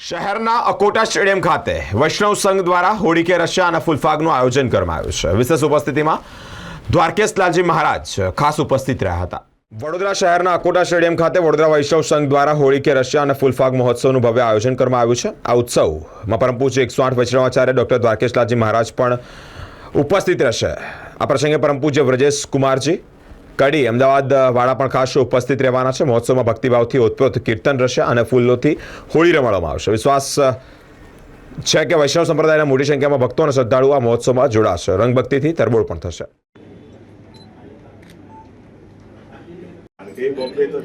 શહેરના અકોટા સ્ટેડિયમ ખાતે વૈષ્ણવ સંઘ દ્વારા હોળી કે રશિયા અને ફૂલફાગનું આયોજન કરવામાં આવ્યું છે. વિશેષ ઉપસ્થિતિમાં દ્વારકેશલાલજી મહારાજ ખાસ ઉપસ્થિત રહ્યા હતા. વડોદરા શહેરના અકોટા સ્ટેડિયમ ખાતે વડોદરા વૈષ્ણવ સંઘ દ્વારા હોળી કે રશિયા અને ફૂલફાગ મહોત્સવનું ભવ્ય આયોજન કરવામાં આવ્યું છે. આ ઉત્સવમાં પરમ એકસો આઠ વૈષ્ણવાચાર્ય ડોક્ટર દ્વારકેશલાલજી મહારાજ પણ ઉપસ્થિત રહેશે. આ પ્રસંગે પરમ પૂજ્ય વ્રજેશ કુમારજી કડી અમદાવાદ વાળા પણ ખાસ ઉપસ્થિત રહેવાના છે. મહોત્સવમાં ભક્તિભાવથી ઓતપ્રોત કીર્તન રહેશે અને ફૂલોથી હોળી રમાડવામાં આવશે. વિશ્વાસ છે કે વૈષ્ણવ સંપ્રદાયના મોટી સંખ્યામાં ભક્તો અને શ્રદ્ધાળુઓ આ મહોત્સવમાં જોડાશે. રંગભક્તિથી તરબોળ પણ થશે. બોમ્બે તો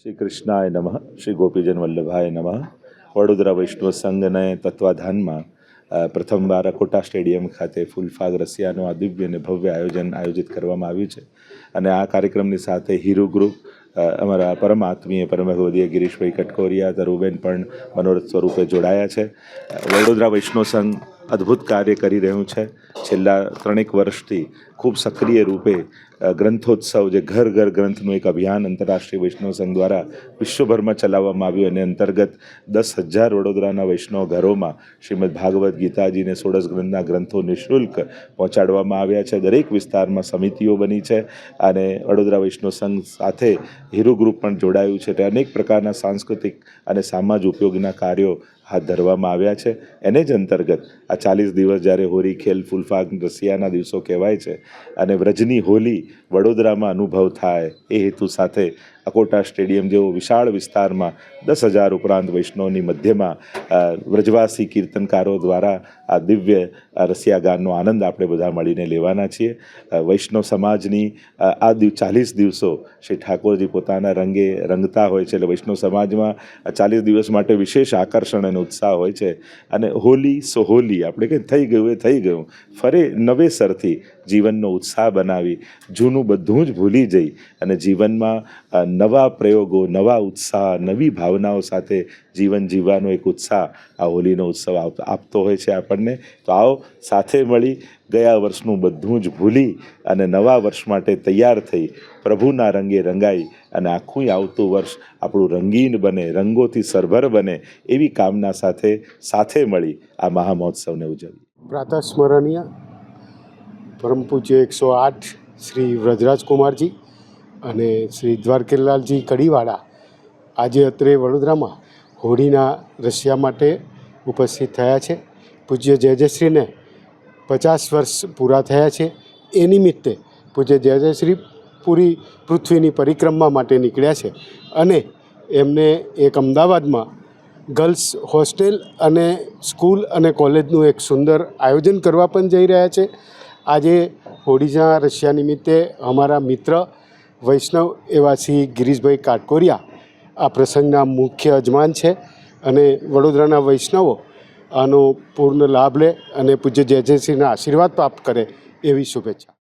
શ્રી કૃષ્ણાય નમઃ, શ્રી ગોપીજન વલ્લભાય નમઃ, વડોદરા વૈષ્ણવ સંઘને તત્વાધાનમાં પ્રથમવાર અકોટા સ્ટેડિયમ ખાતે ફૂલફાગ રસિયાનું આ દિવ્ય અને ભવ્ય આયોજન આયોજિત કરવામાં આવ્યું છે. અને આ કાર્યક્રમની સાથે હીરો ગ્રુપ અમારા પરમ આત્મીય પરમ ગિરીશભાઈ કટકોરિયા તરુબેન પણ મનોરથ સ્વરૂપે જોડાયા છે. વડોદરા વૈષ્ણવ સંઘ અદ્ભુત કાર્ય કરી રહ્યું છે. છેલ્લા ત્રણેક વર્ષથી ખૂબ સક્રિય રૂપે ગ્રંથોત્સવ જે ઘર ઘર ગ્રંથનું એક અભિયાન આંતરરાષ્ટ્રીય વૈષ્ણવ સંઘ દ્વારા વિશ્વભરમાં ચલાવવામાં આવ્યું અને અંતર્ગત દસ હજાર વડોદરાના વૈષ્ણવ ઘરોમાં શ્રીમદ ભાગવત ગીતાજીને સોળસ ગ્રંથના ગ્રંથો નિઃશુલ્ક પહોંચાડવામાં આવ્યા છે. દરેક વિસ્તારમાં સમિતિઓ બની છે અને વડોદરા વૈષ્ણવ સંઘ સાથે હીરો ગ્રુપ પણ જોડાયું છે. તે અનેક પ્રકારના સાંસ્કૃતિક અને સામાજ ઉપયોગીના કાર્યો હાથ ધરવામાં આવ્યા છે. એને જ અંતર્ગત આ ચાલીસ દિવસ જ્યારે હોળી, ખેલ, ફૂલફાગ, રસિયાના દિવસો કહેવાય છે અને વ્રજની હોલી વડોદરામાં અનુભવ થાય એ હેતુ સાથે અકોટા સ્ટેડિયમ જેવો વિશાળ વિસ્તારમાં દસ હજાર ઉપરાંત વૈષ્ણવની મધ્યમાં વ્રજવાસી કીર્તનકારો દ્વારા આ દિવ્ય રસિયા ગાનનો આનંદ આપણે બધા મળીને લેવાના છીએ. વૈષ્ણવ સમાજની આ દિવ, ચાલીસ દિવસો શ્રી ઠાકોરજી પોતાના રંગે રંગતા હોય છે. એટલે વૈષ્ણવ સમાજમાં ચાલીસ દિવસ માટે વિશેષ આકર્ષણ અને ઉત્સાહ હોય છે. અને હોલી સો હોલી, આપણે કંઈ થઈ ગયું એ થઈ ગયું. ફરી નવેસરથી જીવનનો ઉત્સાહ બનાવી જૂનું બધું જ ભૂલી જઈ અને જીવનમાં નવા પ્રયોગો, નવા ઉત્સાહ, નવી ભાવનાઓ સાથે જીવન જીવવાનો એક ઉત્સાહ આ હોલીનો ઉત્સવ આપતો હોય છે આપણને. તો આવો સાથે મળી ગયા વર્ષનું બધું જ ભૂલી અને નવા વર્ષ માટે તૈયાર થઈ પ્રભુના રંગે રંગાઈ અને આખું આવતું વર્ષ આપણું રંગીન બને, રંગોથી સરભર બને એવી કામના સાથે સાથે મળી આ મહામહોત્સવને ઉજવીએ. પ્રાતઃ સ્મરણીય પરમ પૂજ્ય એકસો આઠ શ્રી વ્રજરાજકુમારજી અને શ્રી દ્વારકેલાલજી કડીવાળા આજે અત્રે વડોદરામાં હોળીના રશિયા માટે ઉપસ્થિત થયા છે. પૂજ્ય જયજયશ્રીને પચાસ વર્ષ પૂરા થયા છે. એ નિમિત્તે પૂજ્ય જયજયશ્રી પૂરી પૃથ્વીની પરિક્રમા માટે નીકળ્યા છે અને એમને એક અમદાવાદમાં ગર્લ્સ હોસ્ટેલ અને સ્કૂલ અને કોલેજનું એક સુંદર આયોજન કરવા પણ જઈ રહ્યા છે. આજે હોળીના રશિયા નિમિત્તે અમારા મિત્ર વૈષ્ણવ એવા શ્રી ગિરીશભાઈ કાટકોરિયા આ પ્રસંગના મુખ્ય યજમાન છે અને વડોદરાના વૈષ્ણવો આનો પૂર્ણ લાભ લે અને પૂજ્ય જયજયશ્રીના આશીર્વાદ પ્રાપ્ત કરે એવી શુભેચ્છા.